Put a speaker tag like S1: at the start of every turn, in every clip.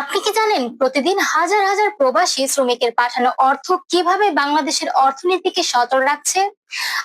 S1: আপনি কি জানেন প্রতিদিন হাজার হাজার প্রবাসী শ্রমিকের পাঠানো অর্থ কীভাবে বাংলাদেশের অর্থনীতিকে সচল রাখছে?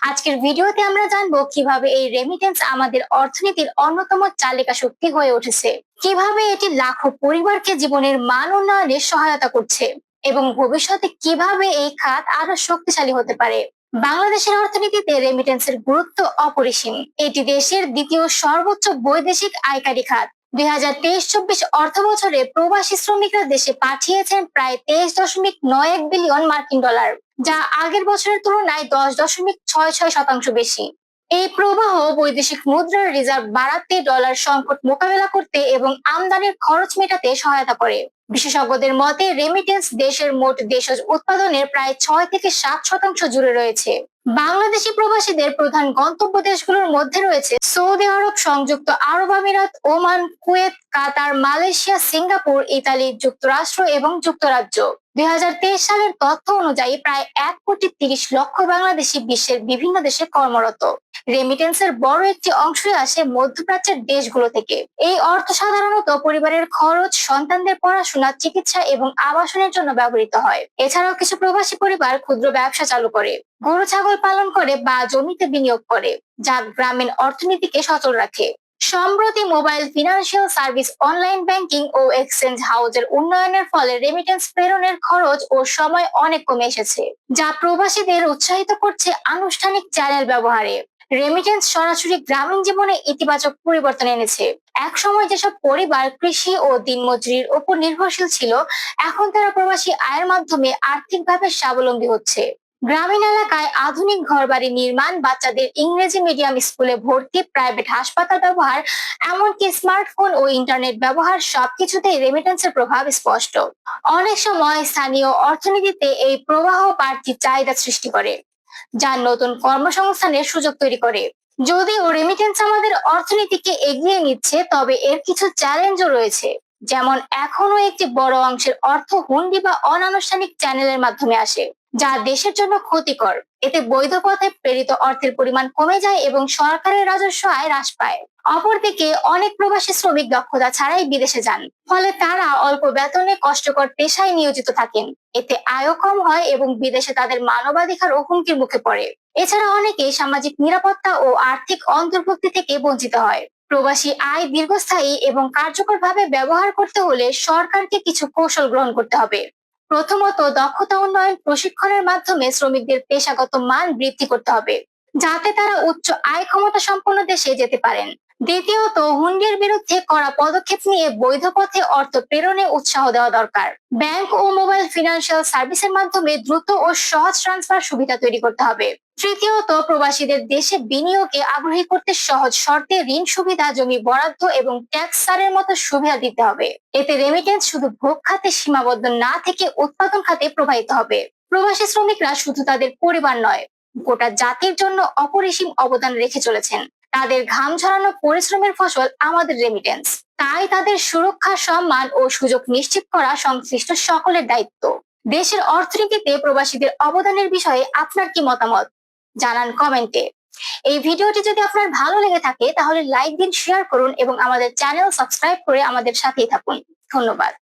S1: আজকের ভিডিওতে আমরা জানব কীভাবে এই রেমিটেন্স আমাদের অর্থনীতির অন্যতম চালিকা শক্তি হয়ে উঠেছে। কীভাবে এটি লাখো পরিবারকে জীবনের মান উন্নয়নে সহায়তা করছে এবং ভবিষ্যতে কীভাবে এই খাত আরও শক্তিশালী হতে পারে? বাংলাদেশের অর্থনীতিতে রেমিটেন্সের গুরুত্ব অপরিসীম। এটি দেশের দ্বিতীয় সর্বোচ্চ বৈদেশিক আয়কারী খাত। দুই হাজার তেইশ চব্বিশ অর্থ বছরে প্রবাসী শ্রমিকরা দেশে পাঠিয়েছেন প্রায় তেইশ দশমিক নয় এক বিলিয়ন মার্কিন ডলার, যা আগের বছরের তুলনায় দশ দশমিক ছয় ছয় শতাংশ বেশি। এই প্রবাহ বৈদেশিক মুদ্রার রিজার্ভ বাড়াতে ডলার সংকট মোকাবেলা করতে এবং আমদানির খরচ মেটাতে সহায়তা করে। বিশেষজ্ঞদের মতে রেমিটেন্স দেশের মোট দেশজ উৎপাদনের প্রায় ছয় থেকে সাত শতাংশ জুড়ে রয়েছে। বাংলাদেশি প্রবাসীদের প্রধান গন্তব্য দেশগুলোর মধ্যে রয়েছে সৌদি আরব, সংযুক্ত আরব আমিরাত, Oman, Kuwait, Qatar, Malaysia, Singapore, Italy, যুক্তরাষ্ট্র এবং যুক্তরাজ্য। দুই হাজার তেইশ সালের তথ্য অনুযায়ী প্রায় এক কোটি তিরিশ লক্ষ বাংলাদেশি বিশ্বের বিভিন্ন দেশে কর্মরত। রেমিটেন্সের বড় একটি অংশই আসে মধ্যপ্রাচ্যের দেশগুলো থেকে। এই অর্থ সাধারণত পরিবারের খরচ, সন্তানদের পড়াশোনা, চিকিৎসা এবং আবাসনের জন্য ব্যবহৃত হয়। এছাড়াও কিছু প্রবাসী পরিবার ক্ষুদ্র ব্যবসা চালু করে। গরু ছাগল পালন করে বা জমিতে বিনিয়োগ করে, যা গ্রামীণ অর্থনীতিকে সচল রাখে। সম্প্রতি mobile financial service, online banking ও এক্সচেঞ্জ হাউসের উন্নয়নের ফলে রেমিটেন্স প্রেরণের খরচ ও সময় অনেক কমে এসেছে, যা প্রবাসীদের উৎসাহিত করছে আনুষ্ঠানিক চ্যানেল ব্যবহারে। রেমিটেন্স সরাসরি গ্রামীণ জীবনে ইতিবাচক পরিবর্তন এনেছে। এক সময় যেসব পরিবার কৃষি ও দিনমজুরির উপর নির্ভরশীল ছিল, এখন তারা প্রবাসী আয়ের মাধ্যমে আর্থিকভাবে স্বাবলম্বী হচ্ছে। গ্রামীণ এলাকায় আধুনিক ঘরবাড়ি নির্মাণ, বাচ্চাদের ইংরেজি মিডিয়াম স্কুলে ভর্তি প্রাইভেট হাসপাতাল ব্যবহার, এমনকি স্মার্টফোন ও ইন্টারনেট ব্যবহার সবকিছুতেই রেমিটেন্সের প্রভাব স্পষ্ট। অনেক সময় স্থানীয় অর্থনীতিতে এই প্রবাহ বাড়তি চাহিদা সৃষ্টি করে, যা নতুন কর্মসংস্থানের সুযোগ তৈরি করে। যদিও রেমিটেন্স আমাদের অর্থনীতিকে এগিয়ে নিচ্ছে, তবে এর কিছু চ্যালেঞ্জও রয়েছে। যেমন এখনও একটি বড় অংশের অর্থ হুন্ডি বা অনানুষ্ঠানিক চ্যানেলের মাধ্যমে আসে, যা দেশের জন্য ক্ষতিকর। এতে বৈধ পথে প্রেরিত অর্থের পরিমাণ কমে যায় এবং সরকারের রাজস্ব আয় হ্রাস পায়। অপরদিকে অনেক প্রবাসী শ্রমিক দক্ষতা ছাড়াই বিদেশে যান, ফলে তারা অল্প বেতনে কষ্টকর পেশায় নিয়োজিত থাকেন। এতে আয়ও কম হয় এবং বিদেশে তাদের মানবাধিকার ও হুমকির মুখে পড়ে। এছাড়া অনেকে সামাজিক নিরাপত্তা ও আর্থিক অন্তর্ভুক্তি থেকে বঞ্চিত হয়। প্রবাসী আয় দীর্ঘস্থায়ী এবং কার্যকরভাবে ব্যবহার করতে হলে সরকারকে কিছু কৌশল গ্রহণ করতে হবে। প্রথমত, দক্ষতা উন্নয়ন প্রশিক্ষণের মাধ্যমে শ্রমিকদের পেশাগত মান বৃদ্ধি করতে হবে, যাতে তারা উচ্চ আয় ক্ষমতা সম্পন্ন দেশে যেতে পারেন। দ্বিতীয়ত, হুন্ডির বিরুদ্ধে করা পদক্ষেপ নিয়ে বৈধ পথে অর্থ প্রেরণে উৎসাহ দেওয়া দরকার। ব্যাংক ও মোবাইল ফিনান্সিয়াল সার্ভিসের মাধ্যমে দ্রুত ও সহজ ট্রান্সফার সুবিধা তৈরি করতে হবে। তৃতীয়ত, প্রবাসীদের দেশে বিনিয়োগে আগ্রহী করতে সহজ শর্তে ঋণ সুবিধা, জমি বরাদ্দ এবং ট্যাক্স সারের মতো সুবিধা দিতে হবে। এতে রেমিটেন্স শুধু ভোগ খাতে সীমাবদ্ধ না থেকে উৎপাদন খাতে প্রবাহিত হবে। প্রবাসী শ্রমিকরা শুধু তাদের পরিবার নয়, গোটা জাতির জন্য অপরিসীম অবদান রেখে চলেছেন। তাদের ঘাম ঝরানো পরিশ্রমের ফসল আমাদের রেমিটেন্স তাই তাদের সুরক্ষা, সম্মান ও সুযোগ নিশ্চিত করা সংশ্লিষ্ট সকলের দায়িত্ব। দেশের অর্থনীতিতে প্রবাসীদের অবদানের বিষয়ে আপনার কি মতামত? জানান কমেন্টে এই ভিডিওটি যদি আপনার ভালো লেগে থাকে, তাহলে লাইক দিন শেয়ার করুন এবং আমাদের চ্যানেল সাবস্ক্রাইব করে আমাদের সাথেই থাকুন। ধন্যবাদ।